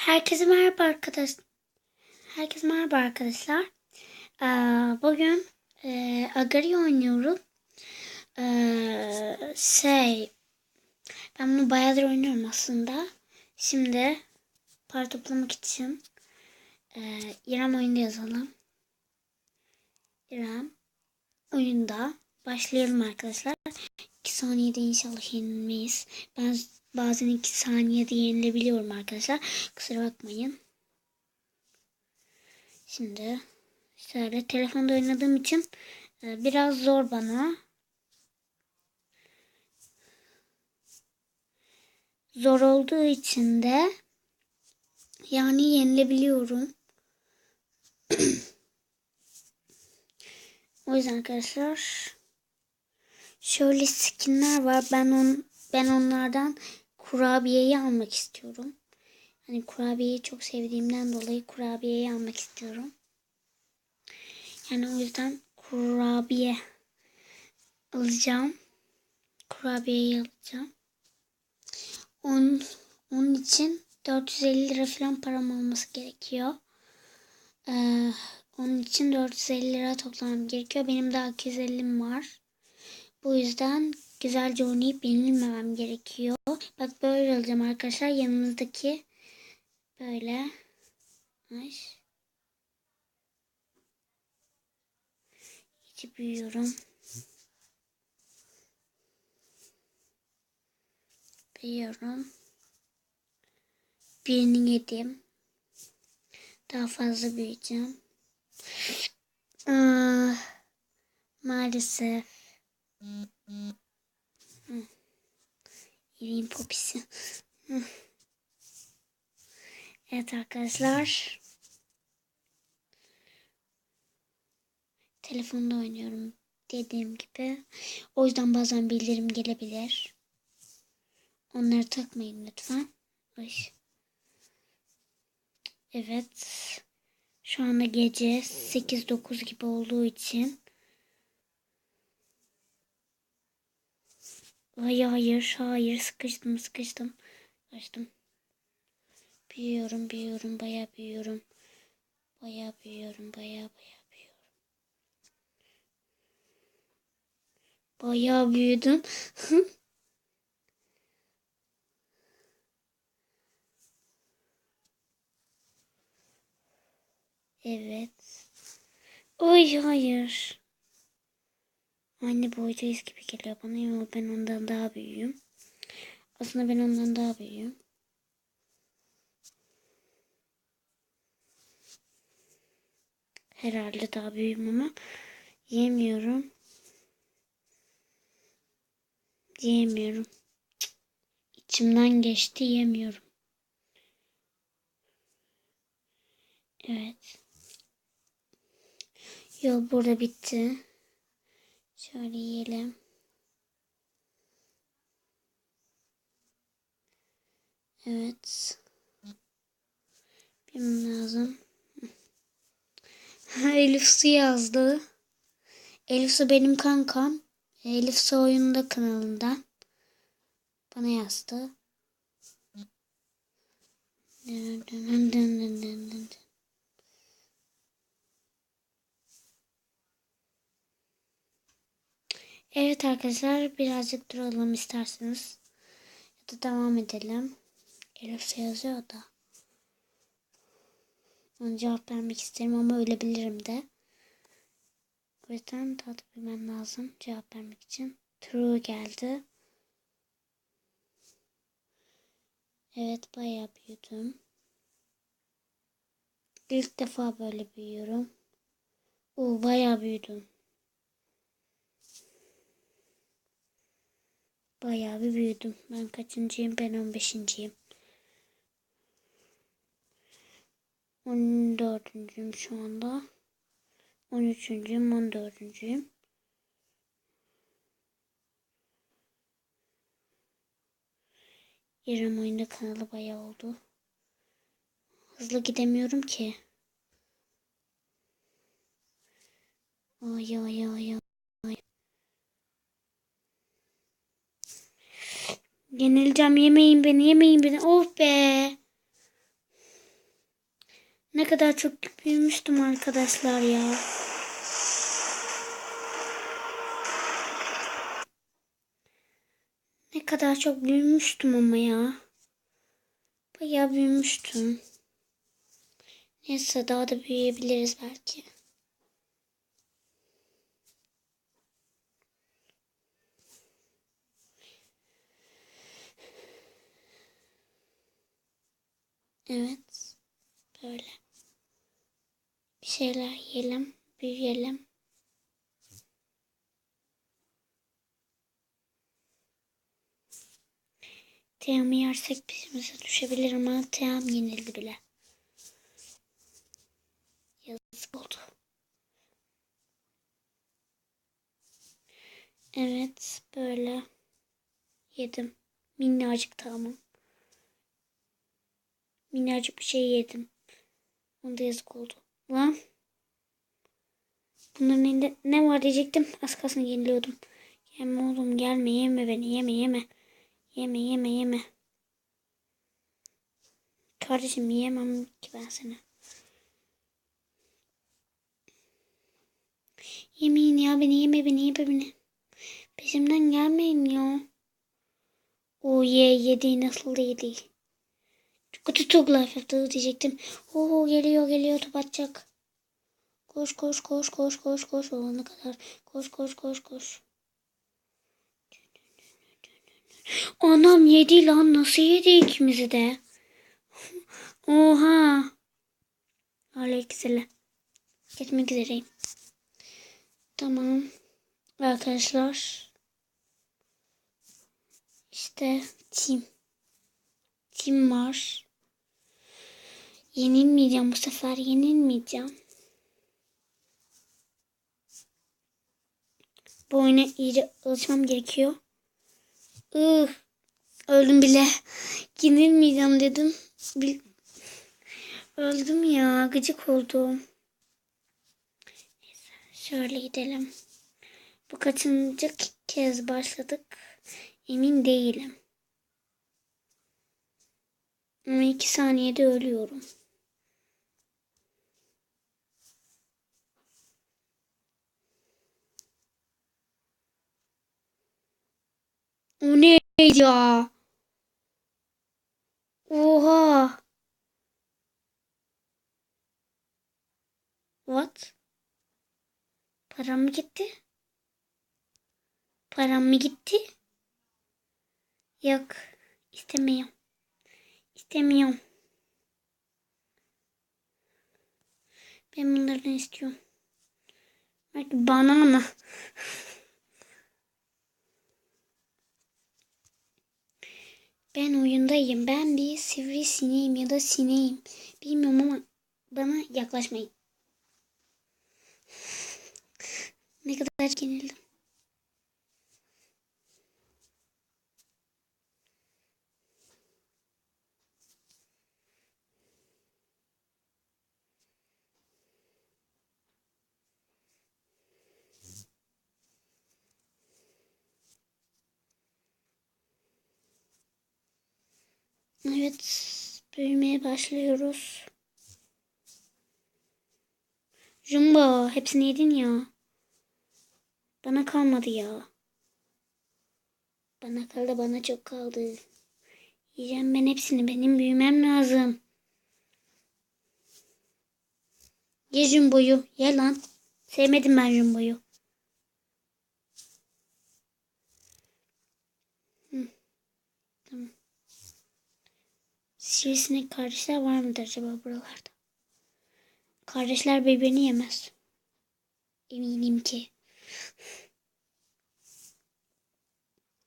Herkese merhaba arkadaş. Herkese merhaba arkadaşlar. Ee, bugün e, Agari oynuyorum. Ee, şey, ben bunu bayağıdır oynuyorum aslında. Şimdi para toplamak için e, İrem oyunda yazalım. İrem oyunda başlayalım arkadaşlar. 2 saniyede inşallah yenilmeyiz. Ben bazen 2 saniyede yenilebiliyorum arkadaşlar. Kusura bakmayın. Şimdi şöyle telefonda oynadığım için e, biraz zor bana. Zor olduğu için de yani yenilebiliyorum. o yüzden arkadaşlar şöyle skinler var. Ben on, ben onlardan kurabiyeyi almak istiyorum. Hani kurabiyeyi çok sevdiğimden dolayı kurabiyeyi almak istiyorum. Yani o yüzden kurabiye alacağım. Kurabiyeyi alacağım. Onun, onun için 450 lira falan param olması gerekiyor. Ee, onun için 450 lira toplamam gerekiyor. Benim daha 250'm var. Bu yüzden güzelce oynayıp yenilmemem gerekiyor. Bak böyle alacağım arkadaşlar. Yanımızdaki böyle. Ay. İyice büyüyorum. Büyüyorum. Birini yedim. Daha fazla büyüyeceğim. Aa, maalesef. Yediğim popisi. Hı. Evet arkadaşlar. Telefonda oynuyorum dediğim gibi. O yüzden bazen bildirim gelebilir. Onları takmayın lütfen. Ay. Evet. Şu anda gece 8-9 gibi olduğu için Hayır hayır hayır sıkıştım sıkıştım. Sıkıştım. Büyüyorum büyüyorum baya büyüyorum. Baya büyüyorum baya baya büyüyorum. Baya büyüdüm. evet. Oy hayır. Anne boydayız gibi geliyor bana. Yok ben ondan daha büyüğüm. Aslında ben ondan daha büyüğüm. Herhalde daha büyüğüm ama yemiyorum. Yemiyorum. İçimden geçti yemiyorum. Evet. Yol burada bitti. Şöyle yiyelim. Evet. Bilmem lazım. Elif Su yazdı. Elif Su benim kankam. Elif Su oyunda kanalından. Bana yazdı. Dın dın dın dın dın dın. Evet arkadaşlar birazcık duralım isterseniz. Ya da devam edelim. Elif yazıyor da. Ona cevap vermek isterim ama ölebilirim de. O yüzden tatlı bilmem lazım cevap vermek için. True geldi. Evet bayağı büyüdüm. İlk defa böyle büyüyorum. Oo bayağı büyüdüm. Bayağı bir büyüdüm. Ben kaçıncıyım? Ben 15.yim. 14.'üyüm şu anda. 13.'üyüm, 14.'üyüm. İrem oyunda kanalı bayağı oldu. Hızlı gidemiyorum ki. Ay ay ay ay. Yenileceğim. Yemeyin beni. Yemeyin beni. Of be. Ne kadar çok büyümüştüm arkadaşlar ya. Ne kadar çok büyümüştüm ama ya. Bayağı büyümüştüm. Neyse daha da büyüyebiliriz belki. Evet. Böyle. Bir şeyler yiyelim. Büyüyelim. Teyamı yersek bizimize düşebilir ama teyam yenildi bile. Yazık oldu. Evet böyle yedim. Minnacık tamam. Minnacık bir şey yedim. Onda yazık oldu. Lan. Bunların elinde ne var diyecektim. Az kalsın yeniliyordum. Yeme oğlum gelme yeme beni yeme yeme. Yeme yeme yeme. Kardeşim yiyemem ki ben seni. Yemeyin ya beni yeme beni yeme beni. Peşimden gelmeyin ya. O ye yedi nasıl da Kötü çok laf yaptı diyecektim. Oo geliyor geliyor top atacak. Koş koş koş koş koş koş olana kadar. Koş koş koş koş. Anam yedi lan nasıl yedi ikimizi de. Oha. Aleykümselam. Gitmek üzereyim. Tamam. Arkadaşlar. İşte tim. Tim var. Yenilmeyeceğim bu sefer. Yenilmeyeceğim. Bu oyuna iyice alışmam gerekiyor. Ih, öldüm bile. Yenilmeyeceğim dedim. Bil Öldüm ya. Gıcık oldum. Neyse, şöyle gidelim. Bu kaçıncı kez başladık? Emin değilim. Ama iki saniyede ölüyorum. O neydi ya? Oha. What? Param mı gitti? Param mı gitti? Yok. istemiyorum. İstemiyorum. Ben bunlardan istiyorum. Belki banana. Ben oyundayım. Ben bir sivri sineğim ya da sineğim. Bilmiyorum ama bana yaklaşmayın. Ne kadar yenildim. Evet, büyümeye başlıyoruz. Jumbo, hepsini yedin ya. Bana kalmadı ya. Bana kaldı, bana çok kaldı. Yiyeceğim ben hepsini, benim büyümem lazım. Ye Jumbo'yu, ye lan. Sevmedim ben Jumbo'yu. Tamam. Sivrisinek kardeşler var mıdır acaba buralarda? Kardeşler birbirini yemez. Eminim ki.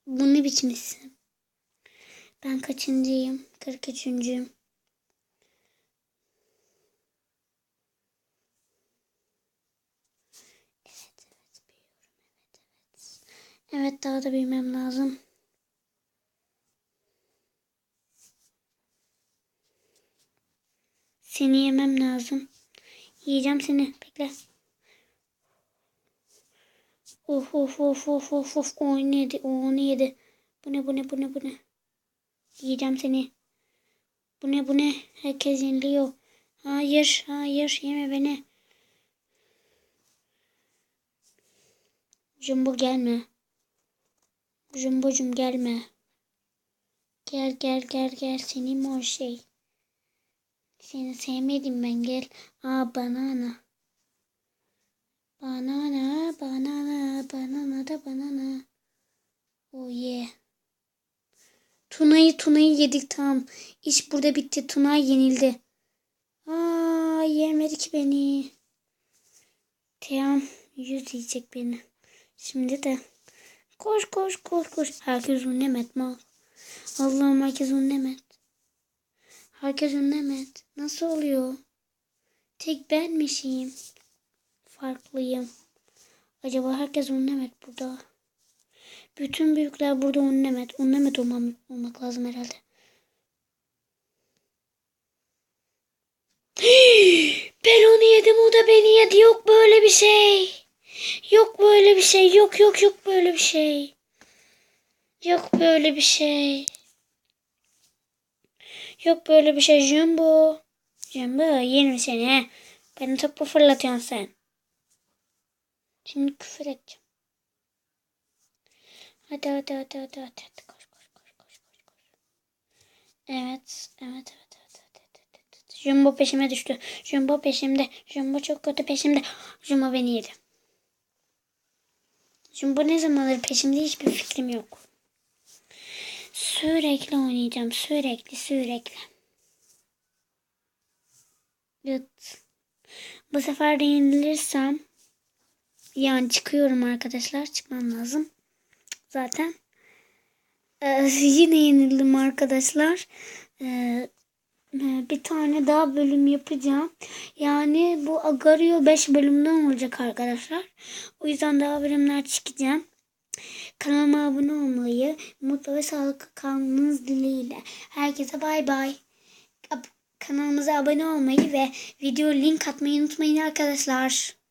Bu ne biçim isim? Ben kaçıncıyım? 43. Evet, evet, büyüyorum. Evet, evet. Evet, daha da büyümem lazım. Seni yemem lazım. Yiyeceğim seni. Bekle. Of of of of of of. O ne yedi? O onu yedi. Bu ne bu ne bu ne bu ne? Yiyeceğim seni. Bu ne bu ne? Herkes yeniliyor. Hayır, hayır, yeme beni. Jumbo gelme. Jumbo'cum gelme. Gel gel gel gel senin o şey. Seni sevmedim ben gel. Aa banana. Banana, banana, banana da banana. Oh yeah. Tuna'yı Tuna'yı yedik tamam. İş burada bitti. Tuna yenildi. Aa yemedi ki beni. Tamam yüz yiyecek beni. Şimdi de koş koş koş koş. Herkes unlemet mal. Allah'ım herkes unlemet. Herkes unlemet. Nasıl oluyor? Tek benmişim. Farklıyım. Acaba herkes unlemet burada. Bütün büyükler burada unlemet. Unlemet olmam, olmak lazım herhalde. Ben onu yedim o da beni yedi. Yok böyle bir şey. Yok böyle bir şey. Yok yok yok böyle bir şey. Yok böyle bir şey. Yok böyle bir şey Jumbo. Jumbo yerim seni he. Beni topu fırlatıyorsun sen. Şimdi küfür edeceğim. Hadi hadi hadi hadi hadi. hadi. Koş koş koş koş koş koş. Evet evet evet evet evet. evet, evet. Jumbo peşime düştü. Jumbo peşimde. Jumbo çok kötü peşimde. Jumbo beni yedi. Jumbo ne zamandır peşimde hiçbir fikrim yok. Sürekli oynayacağım. Sürekli sürekli. Evet. Bu sefer de yenilirsem yani çıkıyorum arkadaşlar. Çıkmam lazım. Zaten. Ee, yine yenildim arkadaşlar. Ee, bir tane daha bölüm yapacağım. Yani bu Agario 5 bölümden olacak arkadaşlar. O yüzden daha bölümler çıkacağım. Kanalıma abone olmayı, mutlu ve sağlıklı kalmanız dileğiyle. Herkese bay bay. Kanalımıza abone olmayı ve video link atmayı unutmayın arkadaşlar.